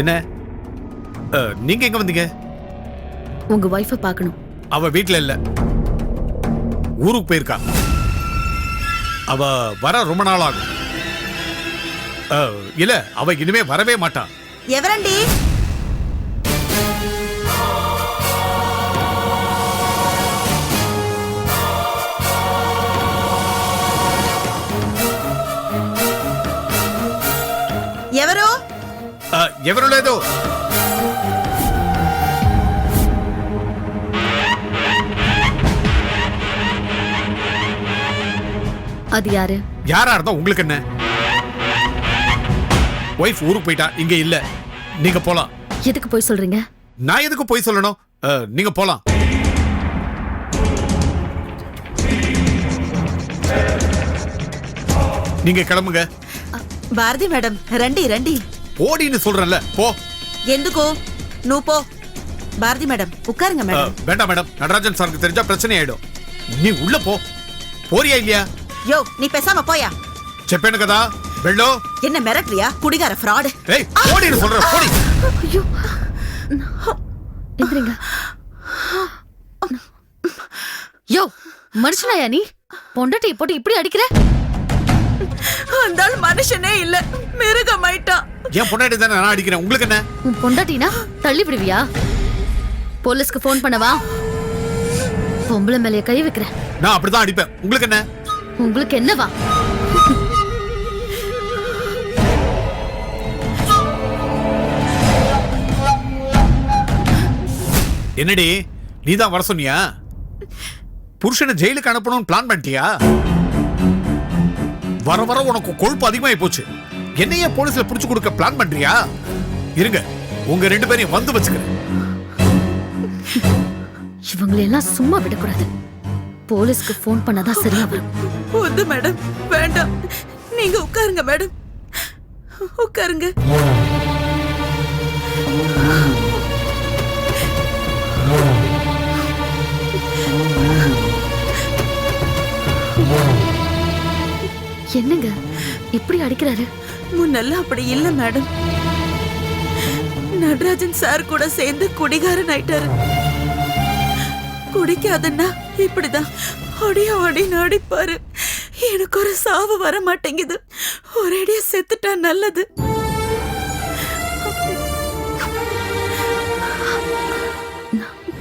என்ன? நீங்க எங்க வந்தீங்க? உங்க வைஃப பார்க்கணும். அவ வீட்ல இல்ல. ஊருக்கு போயிருக்கா. அவ வர ரொம்ப நாள் ஆகும். இல்ல அவ இனிமே வரவே மாட்டான் எவரண்டி? ఎవరు లేదు அது யாரு யாரா இருந்தா உங்களுக்கு என்ன ஒய்ஃப் ஊருக்கு போயிட்டா இங்க இல்ல நீங்க போலாம் எதுக்கு போய் சொல்றீங்க நான் எதுக்கு போய் சொல்லணும் அஹ், நீங்க போலாம் நீங்க கிளம்புங்க భారతి మేడం రండి రండి போடின்னு சொல்றேன்ல போ. எந்துக்கோ? நூ போ. பாரதி மேடம் உட்காருங்க மேடம். வேண்டாம் மேடம். நடராஜன் சாருக்கு தெரிஞ்சா பிரச்சனை ஆயிடும் நீ உள்ள போ. போறியா இல்லையா? யோ நீ பேசாம போயா? செப்பேனு கதா? வெள்ளோ? என்ன மிரட்டுறியா? குடிகார ஃப்ராடு ஏய் போடின்னு சொல்றேன் போடி. ஐயோ. எந்திரிங்க. யோ மனுஷனாயா நீ? பொண்டாட்டி போட்டு இப்படி அடிக்கிற? அந்த மனுஷனே இல்ல. மிருகமாயிட்டான் என் பொண்டாட்டி தானே நான் அடிக்கிறேன். உங்களுக்கு என்ன? உன் பொண்டாட்டினா தள்ளி விடுவியா? போலீஸ்க்கு ஃபோன் பண்ணவா? பொம்பளை மேலைய கை வைக்கிறேன். நான் அப்படிதான் அடிப்பேன். உங்களுக்கு என்ன? உங்களுக்கு என்னவா? என்னடி? நீ தான் வர சொன்னியா? புருஷனை ஜெயிலுக்கு அனுப்பணும்னு பிளான் பண்ணிட்டியா? வர வர உனக்கு கொழுப்பு அதிகமாயி போச்சு. என்னைய போலீஸ்ல புடிச்சு கொடுக்க பிளான் பண்றியா? இருங்க உங்க ரெண்டு பேரையும் வந்து வச்சுக்கிறேன். இவங்களெல்லாம் சும்மா விடக்கூடாது. போலீஸ்க்கு போன் பண்ணாதான் சரியா வரும். வద్దు மேடம் வேண்டாம். நீங்க உட்காருங்க மேடம். உட்காருங்க. என்னங்க? இப்படி அடிக்கிறாரு? முன்னெல்லாம் அப்படி இல்ல மேடம். நடராஜன் சார் கூட சேர்ந்து குடிகாரன் ஆயிட்டாரு. குடிக்காதன்னா இப்படிதான். அடிய அடின்னு அடிப்பாரு எனக்கு ஒரு சாவு வர மாட்டேங்குது. ஒரேடியா செத்துட்டா நல்லது.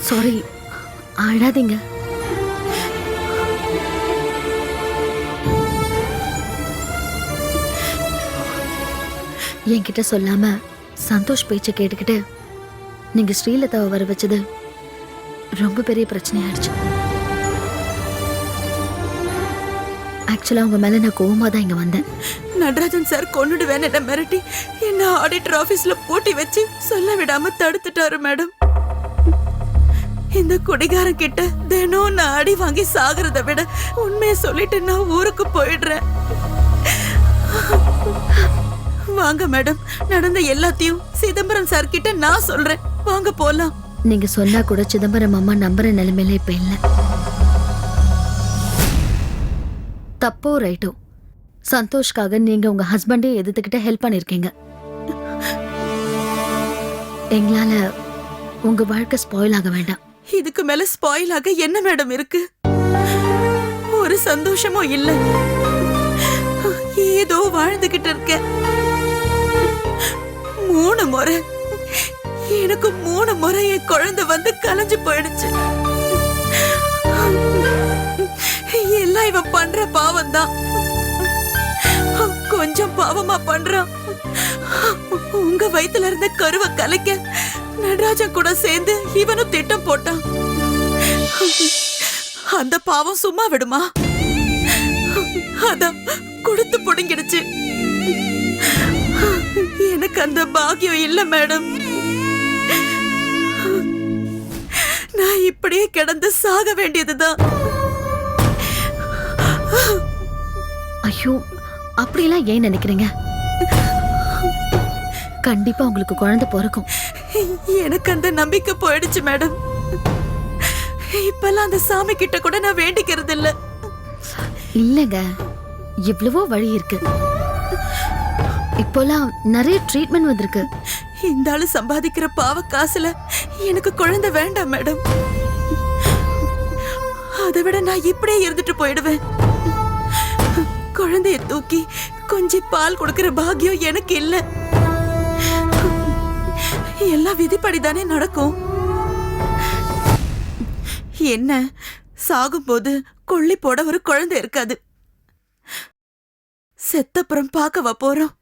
சாரி அழாதீங்க. என்கிட்ட சொல்லாம சந்தோஷ் பேச்ச கேட்டுக்கிட்டு நீங்க ஸ்ரீலதாவை வர வச்சது ரொம்ப பெரிய பிரச்சனையாயிடுச்சு. ஆக்சுவலா உங்க மேல நான் கோவமா தான் இங்க வந்தேன். நடராஜன் சார் கொன்னுடுவேன் என்ன மிரட்டி. என்ன ஆடிட்டர் ஆபீஸ்ல பூட்டி வச்சு சொல்ல விடாம தடுத்துட்டாரு மேடம். இந்த குடிகாரன் கிட்ட தினம் நான் அடி வாங்கி சாகுறத விட உண்மையை சொல்லிட்டு நான் ஊருக்கு போயிடுறேன். வாங்க மேடம். நடந்த எல்லாத்தையும் சிதம்பரம் சார் கிட்ட நான் சொல்றேன். வாங்க போலாம். நீங்க சொன்னா கூட சிதம்பரம் அம்மா நம்புற நிலைமையில இப்ப இல்ல. தப்போ ரைட்டோ? சந்தோஷ்காக நீங்க உங்க ஹஸ்பண்டே எதிர்த்துக்கிட்ட ஹெல்ப் பண்ணிருக்கீங்க. எங்களால உங்க வாழ்க்கை ஸ்பாயில் ஆக வேண்டாம். இதுக்கு மேல ஸ்பாயில் ஆக என்ன மேடம் இருக்கு? ஒரு சந்தோஷமும் இல்ல. ஏதோ வாழ்ந்துகிட்டு இருக்க மூணு முறை. எனக்கு மூணு முறை என் குழந்தை வந்து கலைஞ்சு போயிடுச்சு. எல்லாம் இவன் பண்ற பாவம் தான் கொஞ்சம் பாவமா பண்றான் உங்க வயித்துல இருந்த கருவை கலைக்க நடராஜன் கூட சேர்ந்து இவனும் திட்டம் போட்டான். அந்த பாவம் சும்மா விடுமா? அதான் கொடுத்து புடுங்கிடுச்சு. எனக்கு அந்த பாக்கியம் இல்ல மேடம். நான் இப்படியே கிடந்து சாக வேண்டியதுதான். ஐயோ அப்படியெல்லாம் ஏன் நினைக்கிறீங்க? கண்டிப்பா உங்களுக்கு குழந்தை பிறக்கும். எனக்கு அந்த நம்பிக்கை போயிடுச்சு மேடம். இப்பெல்லாம் அந்த சாமி கிட்ட கூட நான் வேண்டிக்கிறது இல்ல இல்லைங்க எவ்வளவோ வழி இருக்கு. இப்போலாம் நிறைய ட்ரீட்மெண்ட் வந்திருக்கு. இந்த ஆளு சம்பாதிக்கிற பாவ காசுல எனக்கு குழந்தை வேண்டாம் மேடம். அதை விட நான் இப்படியே இருந்துட்டு போயிடுவேன். குழந்தைய தூக்கி கொஞ்சி பால் கொடுக்கிற பாக்கியம் எனக்கு இல்ல. எல்லாம் விதிப்படிதானே நடக்கும். என்ன சாகும்போது கொள்ளி போட ஒரு குழந்தை இருக்காது. செத்தப்புறம் பார்க்கவா போறோம்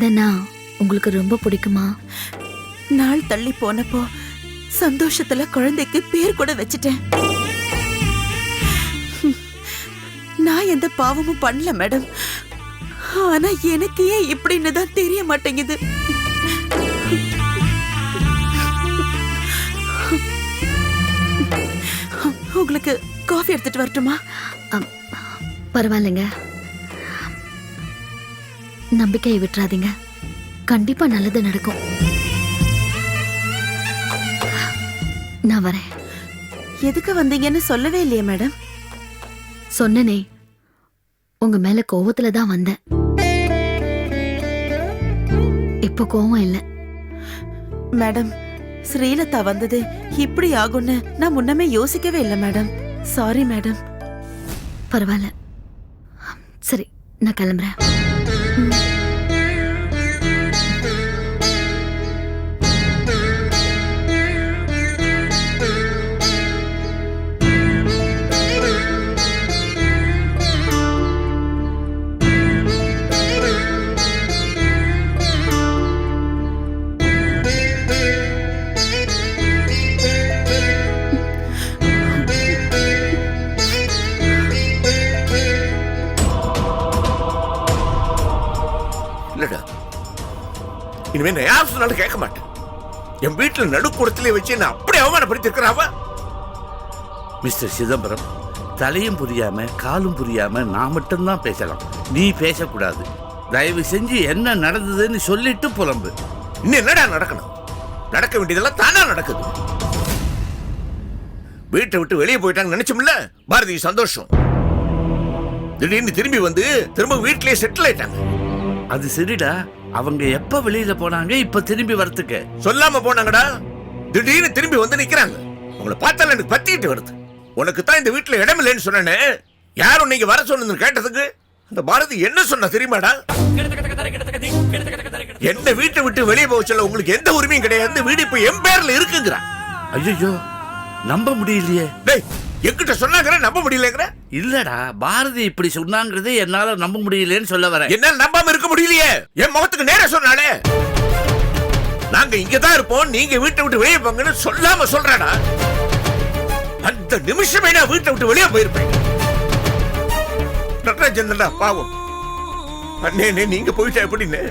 குழந்தைன்னா உங்களுக்கு ரொம்ப பிடிக்குமா? நாள் தள்ளி போனப்போ சந்தோஷத்துல குழந்தைக்கு பேர் கூட வச்சுட்டேன். நான் எந்த பாவமும் பண்ணல மேடம். ஆனா எனக்கு ஏன் இப்படின்னு தான் தெரிய மாட்டேங்குது. உங்களுக்கு காஃபி எடுத்துட்டு வரட்டுமா? பரவாயில்லைங்க. நம்பிக்கையை விட்டுறாதீங்க. கண்டிப்பா நல்லது நடக்கும். நான் வரேன். எதுக்கு வந்தீங்கன்னு சொல்லவே இல்லையே மேடம். சொன்னனே உங்க மேல கோவத்துல தான் வந்தேன். இப்போ கோவம் இல்ல. மேடம் ஸ்ரீலதா வந்தது இப்படி ஆகும்னு நான் முன்னமே யோசிக்கவே இல்லை மேடம். Sorry madam. பரவாயில்ல. சரி நான் கிளம்புறேன். இல்லடா இனிமே நான் யார் சொன்னாலும் கேட்க மாட்டேன். என் வீட்டுல நடுக்கூடத்திலே வச்சு என்ன அப்படி அவமானப்படுத்திருக்கிறாவ மிஸ்டர் சிதம்பரம் தலையும் புரியாம காலும் புரியாம நான் மட்டும்தான் பேசலாம். நீ பேசக்கூடாது. தயவு செஞ்சு என்ன நடந்ததுன்னு சொல்லிட்டு புலம்பு. இன்னும் என்னடா நடக்கணும்? நடக்க வேண்டியதெல்லாம் தானா நடக்குது. வீட்டை விட்டு வெளியே போயிட்டாங்க நினைச்சோம்ல பாரதி சந்தோஷம். திடீர்னு திரும்பி வந்து திரும்ப வீட்டிலேயே செட்டில் ஆயிட்டாங்க. அது சரிடா. அவங்க எப்ப வெளியில போனாங்க இப்ப திரும்பி வரத்துக்கு? சொல்லாம போனாங்கடா. திடீர்னு திரும்பி வந்து நிக்கிறாங்க. உங்களை பார்த்தால எனக்கு பத்திக்கிட்டு வருது. உனக்கு தான் இந்த வீட்டுல இடம் இல்லைன்னு சொன்னேனே. யாரும் நீங்க வர சொன்னதுன்னு கேட்டதுக்கு அந்த பாரதி என்ன சொன்னா தெரியுமாடா? என்ன வீட்டை விட்டு வெளியே போக சொல்ல உங்களுக்கு எந்த உரிமையும் கிடையாது. வீடு இப்ப என் பேர்ல இருக்குங்கிறா. ஐயோ நம்ப முடியலையே. டேய் என்கிட்ட சொன்னாங்கிற நம்ப முடியலங்கிற? இல்லடா பாரதி இப்படி சொன்னாங்கிறதே என்னால நம்ப முடியலன்னு சொல்ல வரேன் என்னால நம்பாம இருக்க முடியலையே. என் முகத்துக்கு நேரா சொன்னாலே. நாங்க இங்க தான் இருப்போம் நீங்க வீட்டை விட்டு வெளியே போங்கன்னு சொல்லாம சொல்றாடா அந்த நிமிஷமே நான் வீட்டை விட்டு வெளியே போயிருப்பேன். நடராஜன்டா பாவம்? அண்ணே நீங்க போயிட்டா எப்படின்னு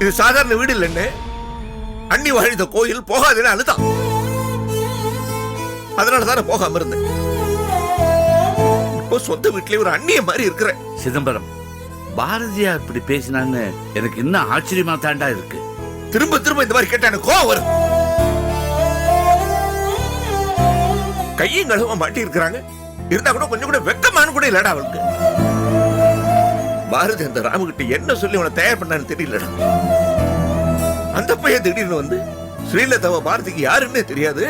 இது சாதாரண வீடு இல்லைன்னு அண்ணி வாழ்ந்த கோயில் போகாதுன்னு அழுதான். அதனால தானே போகாம இருந்தேன். இப்போ சொந்த வீட்லயே ஒரு அண்ணிய மாதிரி இருக்கிறேன். சிதம்பரம் பாரதியா இப்படி பேசினான்னு எனக்கு இன்னும் ஆச்சரியமா தாண்டா இருக்கு. திரும்ப திரும்ப இந்த மாதிரி கேட்டா எனக்கு கோவம் வரும். கையும் கழுவ மாட்டி இருக்கிறாங்க. இருந்தா கூட கொஞ்சம் கூட வெக்கமான கூட இல்லடா அவளுக்கு. பாரதி அந்த ராமுகிட்ட என்ன சொல்லி அவனை தயார் பண்ணான்னு தெரியலடா. அந்த பையன் திடீர்னு வந்து ஸ்ரீலதாவை பாரதிக்கு யாருன்னே தெரியாது.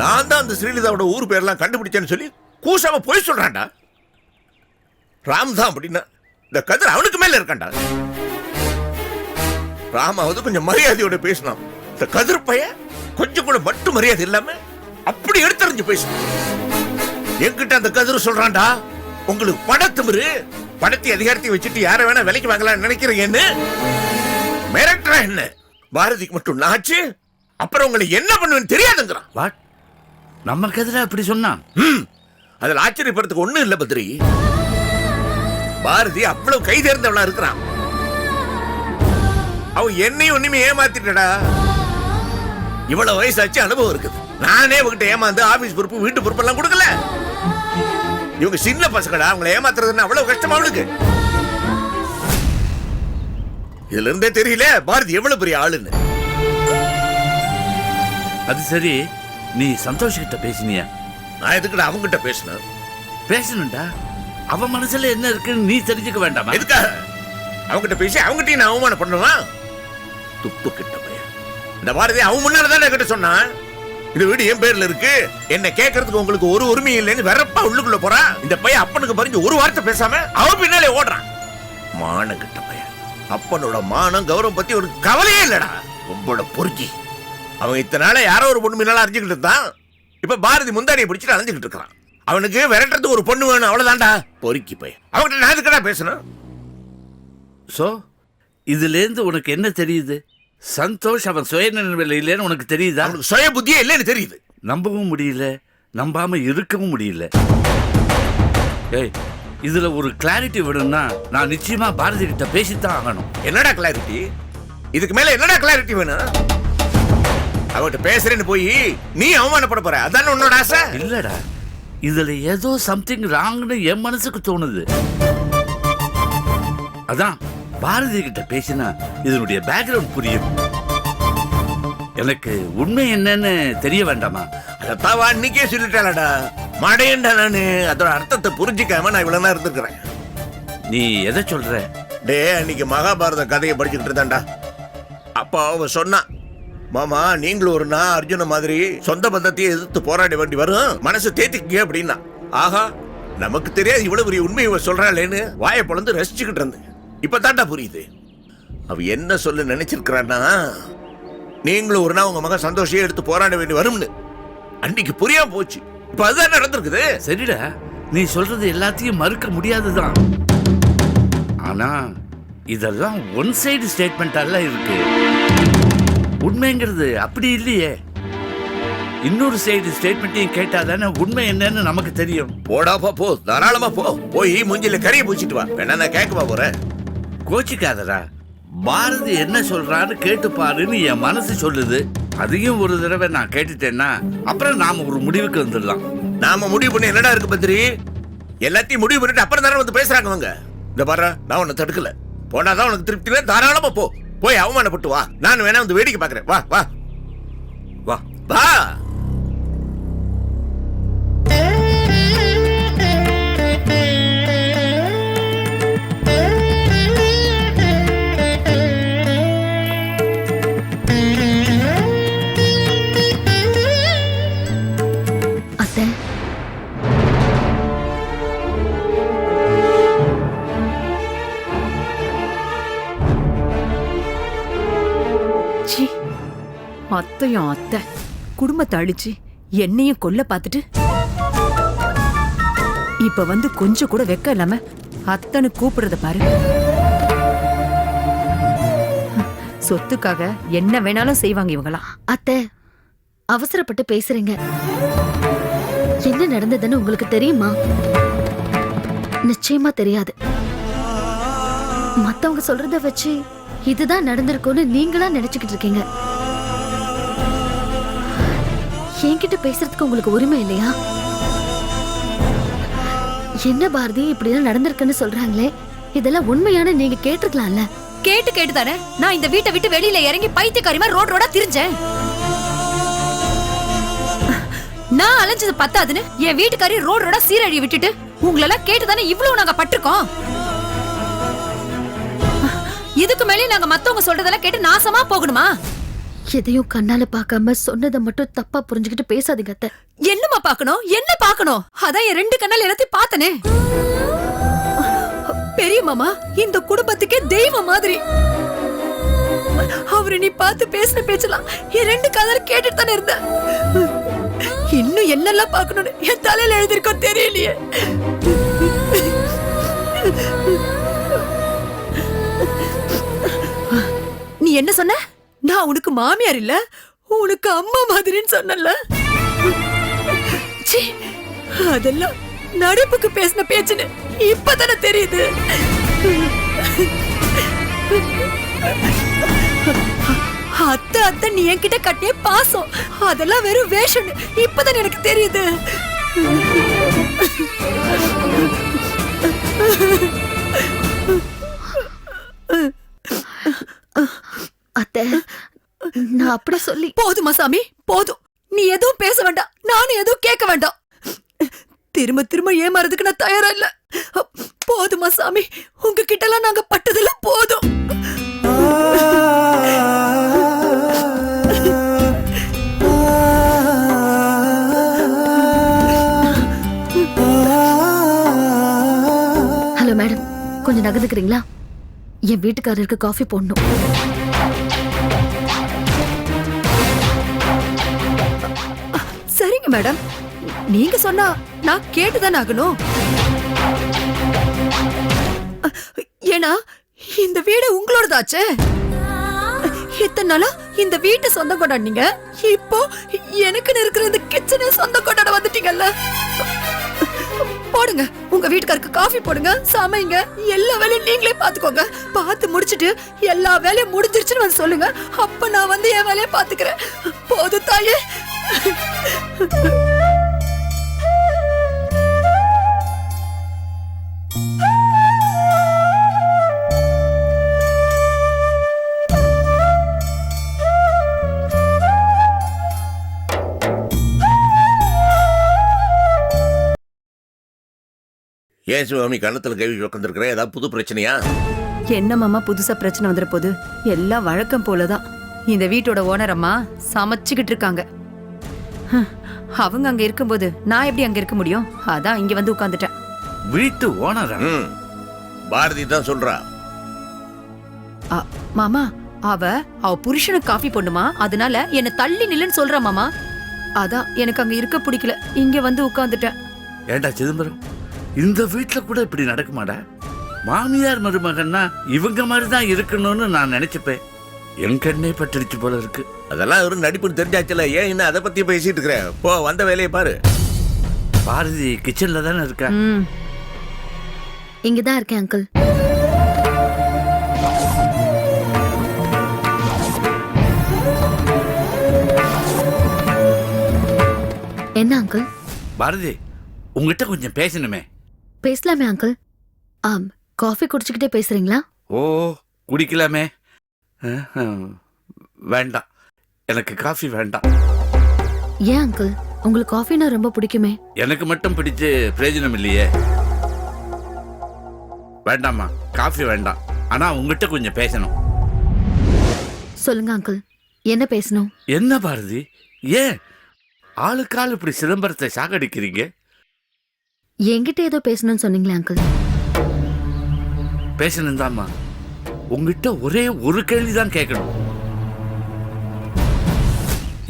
நான் தான் அந்த ஸ்ரீலிதாவோட ஊர் பேர்லாம் கண்டுபிடிச்சேன்னு சொல்லி கூசாம போய் சொல்றான்டா. ராம் தான் அப்படின்னா இந்த கதிர் அவனுக்கு மேல இருக்கான்டா. ராமாவது கொஞ்சம் மரியாதையோட பேசினான். இந்த கதிர் பையன் கொஞ்சம் கூட மட்டும் மரியாதை இல்லாம அப்படி எடுத்தறிஞ்சு பேசினான். என்கிட்ட அந்த கதிர் சொல்றான்டா உங்களுக்கு படத்துமிரு படத்தை அதிகாரத்தை வச்சுட்டு யாரை வேணா விலைக்கு வாங்கலாம்னு நினைக்கிறீங்கன்னு மிரட்டுறா என்ன? பாரதிக்கு மட்டும் நாச்சு அப்புறம் உங்களை என்ன பண்ணுவேன்னு தெரியாதுங்கிறான். வாட் நம்ம கதிரா இப்படி சொன்னான் அதுல ஆச்சரியப்படுறதுக்கு ஒண்ணும் இல்ல பத்ரி. பாரதி அவ்வளவு கை தேர்ந்தவளா இருக்கிறான். அவன் என்னையும் ஒண்ணுமே ஏமாத்திட்டடா. இவ்வளவு வயசாச்சு அனுபவம் இருக்குது. நானே இவகிட்ட ஏமாந்து ஆபீஸ் பொறுப்பு வீட்டு பொறுப்பு எல்லாம் கொடுக்கல. இவங்க சின்ன பசங்கடா. அவங்கள ஏமாத்துறதுன்னு அவ்வளவு கஷ்டமா அவளுக்கு. இதுல இருந்தே தெரியல பாரதி எவ்வளவு பெரிய ஆளுன்னு. அது சரி. நீ சந்தோஷ் கிட்ட பேசினியா? நான் எதுக்குடா அவங்ககிட்ட பேசினேன் பேசணும்டா. அவ மனசுல என்ன இருக்குன்னு நீ தெரிஞ்சுக்க வேண்டாமா? எதுக்காக? அவங்கிட்ட பேசி அவங்ககிட்டயும் நான் அவமானம் பண்ணுவா துப்பு கிட்ட பையன். இந்த பாரதி அவன் முன்னால தானே கிட்ட சொன்னான். இந்த வீடு என் பேர்ல இருக்கு. என்ன கேட்கறதுக்கு உங்களுக்கு ஒரு உரிமை இல்லைன்னு வெறப்பா உள்ளுக்குள்ள போறான் இந்த பையன் அப்பனுக்கு பறிஞ்சு ஒரு வார்த்தை பேசாம அவன் பின்னாலே ஓடுறான். மான கிட்ட பையன். அப்பனோட மானம் கௌரவம் பத்தி ஒரு கவலையே இல்லடா. உங்களோட பொறுக்கி. அவன் இத்தனை நாளா யாரோ ஒரு பொண்ணு முன்னால அறிஞ்சுக்கிட்டு இருந்தான். இப்ப பாரதி முந்தாடியை பிடிச்சிட்டு அலைஞ்சுக்கிட்டு இருக்கான் அவனுக்கு விரட்டுறதுக்கு ஒரு பொண்ணு வேணும் அவ்வளவுதான்டா. பொறுக்கி பையன் அவன்கிட்ட நான் எதுக்கடா பேசணும்? சோ இதுல இருந்து உனக்கு என்ன தெரியுது? சந்தோஷ் அவன் சுயநினைவில் இல்லைன்னு உனக்கு தெரியுதா? அவனுக்கு சுய புத்தியே இல்லைன்னு தெரியுது. நம்பவும் முடியல நம்பாம இருக்கவும் முடியல. ஏய் இதுல ஒரு கிளாரிட்டி வேணும்னா நான் நிச்சயமா பாரதி கிட்ட பேசித்தான் ஆகணும். என்னடா கிளாரிட்டி இதுக்கு மேல என்னடா கிளாரிட்டி வேணும்? அவன்கிட்ட பேசுறேன்னு போய் நீ அவமானப்பட போற. அதானே உன்னோட ஆசை? இல்லடா. இதுல ஏதோ சம்திங் ராங்னு என் மனசுக்கு தோணுது. அதான் பாரதி கிட்ட பேசினா இதனுடைய பேக்ரவுண்ட் புரியும். எனக்கு உண்மை என்னன்னு தெரிய வேண்டாமா? அதத்தான் வா அன்னைக்கே சொல்லிட்டாளடா. மடையண்டா நானு. அதோட அர்த்தத்தை புரிஞ்சுக்காம நான் இவ்வளவு நேரம் இருந்திருக்கிறேன். நீ எதை சொல்ற? டே அன்னைக்கு மகாபாரத கதையை படிச்சுக்கிட்டு இருந்தான்டா. அப்போ அவ சொன்னான் மாமா நீங்களும் ஒரு நாள் அர்ஜுன மாதிரி சொந்த பந்தத்தையே எதிர்த்து போராட வேண்டி வரும். மனசு தேத்திக்கங்க அப்படின்னா. ஆஹா நமக்கு தெரியாது இவ்வளவு பெரிய உண்மை இவன் சொல்றாளேன்னு வாயை பொழந்து ரசிச்சுக்கிட்டு இருந்தேன். இப்பதான்டா புரியுது. அவ என்ன சொல்ல நினைச்சிருக்கிறான்னா நீங்களும் ஒரு நாள் உங்க மகன் சந்தோஷையே எடுத்து போராட வேண்டி வரும்னு. அன்னைக்கு புரியாம போச்சு. இப்ப அதுதான் நடந்திருக்குது. சரிடா நீ சொல்றது எல்லாத்தையும் மறுக்க முடியாதுதான். ஆனா இதெல்லாம் ஒன் சைடு ஸ்டேட்மெண்டால இருக்கு. உண்மைங்கிறது அப்படி இல்லையே. இன்னொரு சைடு ஸ்டேட்மெண்ட்டையும் கேட்டா தானே உண்மை என்னன்னு நமக்கு தெரியும். போடாப்பா போ தாராளமா போ. போய் மூஞ்சில கறியை பூச்சிட்டு வா. வேணா நான் கேட்கவா போறேன்? கோச்சிக்காதடா. பாரதி என்ன சொல்றான்னு கேட்டு பாருன்னு என் மனசு சொல்லுது. அதையும் ஒரு தடவை நான் கேட்டுட்டேன்னா அப்புறம் நாம ஒரு முடிவுக்கு வந்துடலாம். நாம முடிவு பண்ணி என்னடா இருக்கு பத்திரி? எல்லாத்தையும் முடிவு பண்ணிட்டு அப்புறம் தானே வந்து பேசுறாங்க அவங்க இந்த பாரு நான் உன்னை தடுக்கல. போனாதான் உனக்கு திருப்தியில தாராளமா போ. போய் அவமானப்பட்டு வா. நான் வேணா வந்து வேடிக்கை பாக்குறேன் வா வா. வா. வா. அத்தையும் அத்தை. குடும்பத்தை அழிச்சு என்னையும் கொல்ல பார்த்துட்டு. இப்ப வந்து கொஞ்சம் கூட வெக்க இல்லாம அத்தனு கூப்பிடுறத பாரு. சொத்துக்காக என்ன வேணாலும் செய்வாங்க இவங்களாம் அத்தை அவசரப்பட்டு பேசுறீங்க. என்ன நடந்ததுன்னு உங்களுக்கு தெரியுமா? நிச்சயமா தெரியாது. மத்தவங்க சொல்றத வச்சு இதுதான் நடந்திருக்கும்னு நீங்களா நினைச்சுக்கிட்டு இருக்கீங்க. என்கிட்ட பேசுறதுக்கு உங்களுக்கு உரிமை இல்லையா? என்ன பாரதி இப்படி எல்லாம் நடந்திருக்குன்னு சொல்றாங்களே? இதெல்லாம் உண்மையான நீங்க கேட்டிருக்கலாம்ல? கேட்டு கேட்டு தானே? நான் இந்த வீட்டை விட்டு வெளியில இறங்கி பைத்தியக்காரிமா ரோட் ரோடா திரிஞ்சேன். நான் அலைஞ்சது பத்தாதுன்னு என் வீட்டுக்காரி ரோட் ரோடா சீரழி விட்டுட்டு உங்களெல்லாம் கேட்டு தானே இவ்வளவு நாங்க பட்டிருக்கோம்? இதுக்கு மேலே நாங்க மத்தவங்க சொல்றதெல்லாம் கேட்டு நாசமா போகணுமா? எதையும் கண்ணால பார்க்காம சொன்னதை மட்டும் தப்பா புரிஞ்சுக்கிட்டு பேசாதீங்க அத்தை. என்னம்மா பார்க்கணும்? என்ன பார்க்கணும்? அதான் என் ரெண்டு கண்ணால் எல்லாத்தையும் பார்த்தனே. பெரிய மாமா இந்த குடும்பத்துக்கே தெய்வம் மாதிரி. அவரு நீ பார்த்து பேசின பேச்சலாம் என் ரெண்டு கதர் கேட்டுட்டு தானே இருந்த. இன்னும் என்னெல்லாம் பார்க்கணும்னு என் தலையில எழுதிருக்கோ தெரியலையே. நீ என்ன சொன்ன? நான் உனக்கு மாமியார் இல்ல உனக்கு அம்மா மாதிரின்னு சொன்னல ச்சீ, அதெல்லாம் நடிப்புக்கு பேசின பேச்சுன்னு இப்பதானே தெரியுது. அத்தை அத்தை நீ என்கிட்ட கட்டிய பாசம் அதெல்லாம் வெறும் வேஷம் இப்பதான் எனக்கு தெரியுது. அத்தை நான் அப்படி சொல்லி போதுமா சாமி போதும். நீ எதுவும் பேச வேண்டாம். நானும் எதுவும் கேட்க வேண்டாம். திரும்ப திரும்ப ஏமாறதுக்கு நான் தயாரா இல்ல. போதுமா சாமி உங்ககிட்ட எல்லாம் நாங்க பட்டதெல்லாம் போதும். ஹலோ மேடம் கொஞ்சம் நகர்ந்துக்கிறீங்களா? என் வீட்டுக்காரருக்கு காஃபி போடணும். மேடம். நீங்க சொன்னா நான் கேட்டுதான் ஆகணும். ஏன்னா இந்த வீடு உங்களோடதாச்சே. இத்தனை நாளா இந்த வீட்டை சொந்தம் கொண்டாடினீங்க இப்போ எனக்குன்னு இருக்கிற இந்த கிச்சனை சொந்தம் கொண்டாட வந்துட்டீங்கல்ல. போடுங்க. உங்க வீட்டுக்காருக்கு காஃபி போடுங்க சமைங்க. எல்லா வேலையும் நீங்களே பாத்துக்கோங்க பார்த்து முடிச்சிட்டு எல்லா வேலையும் முடிஞ்சிருச்சுன்னு வந்து சொல்லுங்க. அப்ப நான் வந்து என் வேலையை பாத்துக்கிறேன் போது தாயே. ஏன் சிவகாமி கேள்வி கவி உட்காந்துருக்கிற ஏதாவது புது பிரச்சனையா? என்ன மாமா புதுசா பிரச்சனை வந்துட போகுது எல்லாம் வழக்கம் போலதான். இந்த வீட்டோட ஓனர் அம்மா சமைச்சுக்கிட்டு இருக்காங்க. அவங்க அங்க இருக்கும்போது நான் எப்படி அங்க இருக்க முடியும்? அதான் இங்க வந்து உட்கார்ந்துட்டேன். வீட்டு ஓனரா? ம். பாரதி தான் சொல்றா. அ, மாமா அவ அவ புருஷனுக்கு காஃபி போடணுமா? அதனால என்ன தள்ளி நில்லுன்னு சொல்றா மாமா. அதான் எனக்கு அங்க இருக்க பிடிக்கல. இங்க வந்து உட்கார்ந்துட்டேன். ஏண்டா சிதம்பரம்? இந்த வீட்ல கூட இப்படி நடக்குமாடா? மாமியார் மருமகன்னா இவங்க மாதிரி தான் இருக்கணும்னு நான் நினைச்சுப்பேன். என் கண்ணே பட்டுடுச்சு போல இருக்கு. அதெல்லாம் ஒரு நடிப்புன்னு தெரிஞ்சாச்சுல. ஏன் இன்னும் அதை பத்தி பேசிட்டு இருக்கிற? போ வந்த வேலையை பாரு. பாரதி கிச்சன்ல தானே இருக்கா? ம். இங்கதான் இருக்கேன் அங்கிள் என்ன அங்கிள் பாரதி உங்ககிட்ட கொஞ்சம் பேசணுமே. பேசலாமே அங்கிள் ஆம் காஃபி குடிச்சுக்கிட்டே பேசுறீங்களா? ஓ குடிக்கலாமே. வேண்டாம். எனக்கு காஃபி வேண்டாம். ஏன் அங்கிள் உங்களுக்கு காஃபினா ரொம்ப பிடிக்குமே. எனக்கு மட்டும் பிடிச்சு பிரயோஜனம் இல்லையே. வேண்டாம்மா காஃபி வேண்டாம். ஆனா உங்ககிட்ட கொஞ்சம் பேசணும். சொல்லுங்க அங்கிள் என்ன பேசணும்? என்ன பாரதி? ஏன்? ஆளுக்காள் இப்படி சிதம்பரத்தை சாகடிக்கிறீங்க? என்கிட்ட ஏதோ பேசணும்னு சொன்னீங்களே அங்கிள் பேசணும் தாம்மா உங்ககிட்ட ஒரே ஒரு கேள்வி தான் கேட்கணும்.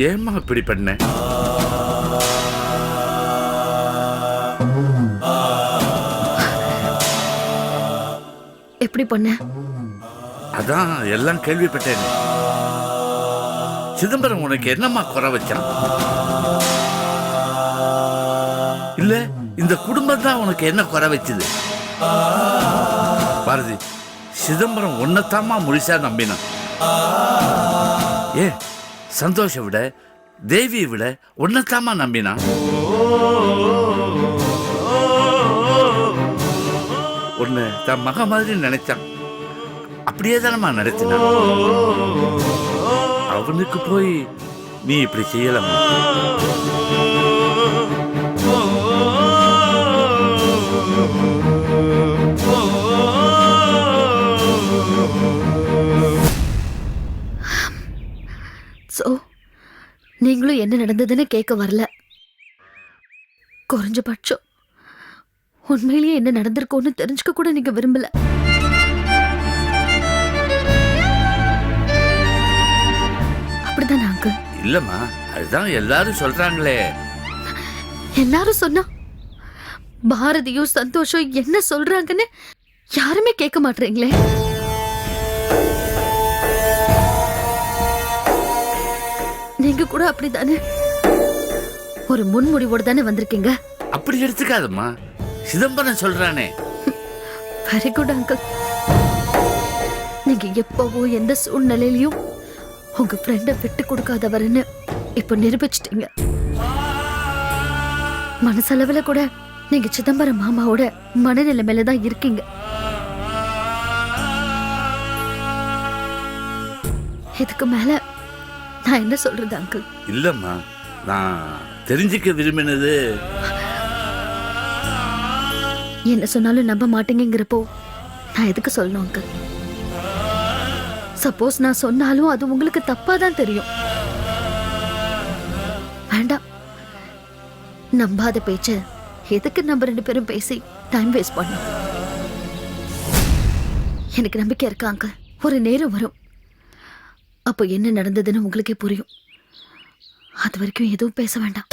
ஏம்மா இப்படி பண்ண? எப்படி பண்ண? அதான் எல்லாம் கேள்விப்பட்டேன். சிதம்பரம் உனக்கு என்னம்மா குறை வச்சான்? இல்ல இந்த குடும்பம் தான் உனக்கு என்ன குறை வச்சுது? பாரதி சிதம்பரம் உன்னைத்தாம்மா முழுசா நம்பினான். ஏ சந்தோஷ விட தேவியை விட உன்னைத்தாம்மா நம்பினான். உன்னை தன் மக மாதிரி நினைச்சான். அப்படியே தானம்மா நடத்தினான். அவனுக்கு போய் நீ இப்படி செய்யலாமா? நீங்களும் என்ன நடந்ததுன்னு கேட்க வரல. குறைஞ்சபட்சம் உண்மையிலேயே என்ன நடந்திருக்கோன்னு தெரிஞ்சுக்க கூட நீங்க விரும்பல. அப்படிதானே அங்கிள் இல்லம்மா அதுதான் எல்லாரும் சொல்றாங்களே. எல்லாரும் சொன்னா பாரதியும் சந்தோஷம் என்ன சொல்றாங்கன்னு யாருமே கேட்க மாட்டீங்களே நீங்க கூட அப்படிதானே? ஒரு முன்முடிவோடு தானே வந்திருக்கீங்க? அப்படி எடுத்துக்காதம்மா. சிதம்பரம் சொல்றானே. வெரி குட் அங்கிள் நீங்க எப்பவோ எந்த சூழ்நிலையிலயும் உங்க ஃப்ரெண்ட விட்டு கொடுக்காதவர்னு இப்ப நிரூபிச்சிட்டீங்க. மனசளவுல கூட நீங்க சிதம்பரம் மாமாவோட மனநிலைமையில தான் இருக்கீங்க. இதுக்கு மேல நான் என்ன சொல்றது அங்கிள்? இல்லம்மா நான் தெரிஞ்சுக்க விரும்பினது. என்ன சொன்னாலும் நம்ப மாட்டேங்கிறப்போ நான் எதுக்கு சொல்லணும் அங்கிள்? சப்போஸ் நான் சொன்னாலும் அது உங்களுக்கு தப்பா தான் தெரியும். வேண்டாம். நம்பாத பேச்ச எதுக்கு நம்ம ரெண்டு பேரும் பேசி டைம் வேஸ்ட் பண்ணோம்? எனக்கு நம்பிக்கை இருக்கா அங்கிள்? ஒரு நேரம் வரும். அப்போ என்ன நடந்ததுன்னு உங்களுக்கே புரியும். அது வரைக்கும் எதுவும் பேச வேண்டாம்.